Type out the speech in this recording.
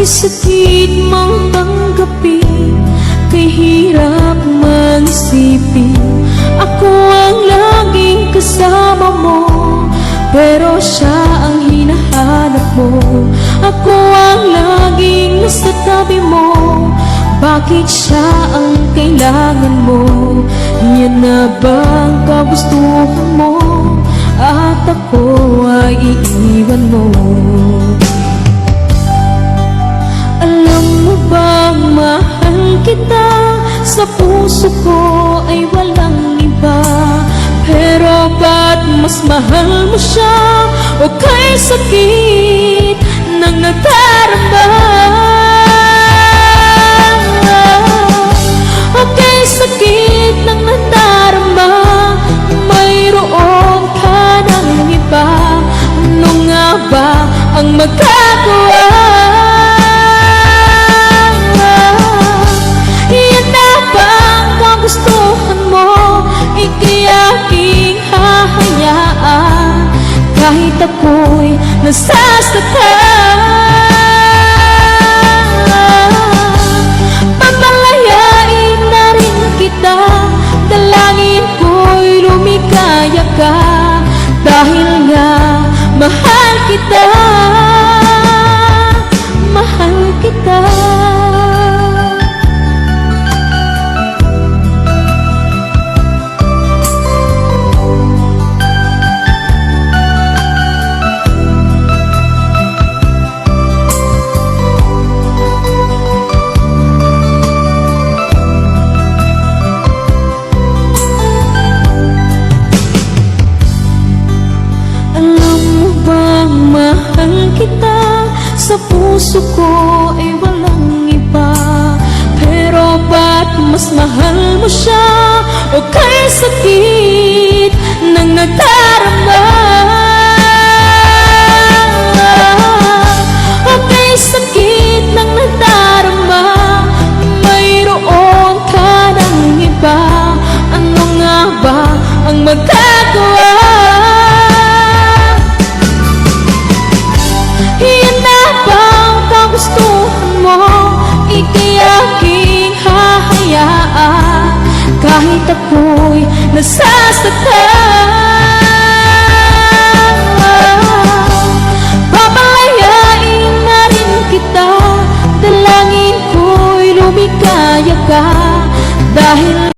May sakit mang tanggapin Kay hirap mag-isipin Ako ang laging kasama mo Pero siya ang hinahanap mo Ako ang laging nasa tabi mo Bakit siya ang kailangan mo? Yan na bang kagustuhan mo? At ako ay iiwan mo kita Sa puso ko ay walang iba. Pero ba't mas mahal mo siya? O kay sakit ng nadarama O kay sakit ng nadarama Mayroon ka ng iba. Ano nga ba ang magagawa? Kahit ako'y nasasaktan. Papalayain na rin kita Dalangin ko'y lumikaya ka. Dahil nga mahal kita kita. Sa puso ko ay walang iba. Pero ba't mas mahal mo siya? O kay sakit Kahit ako'y nasasaktan Papalayain na rin kita Dalangin ko'y lumikaya ka Dahil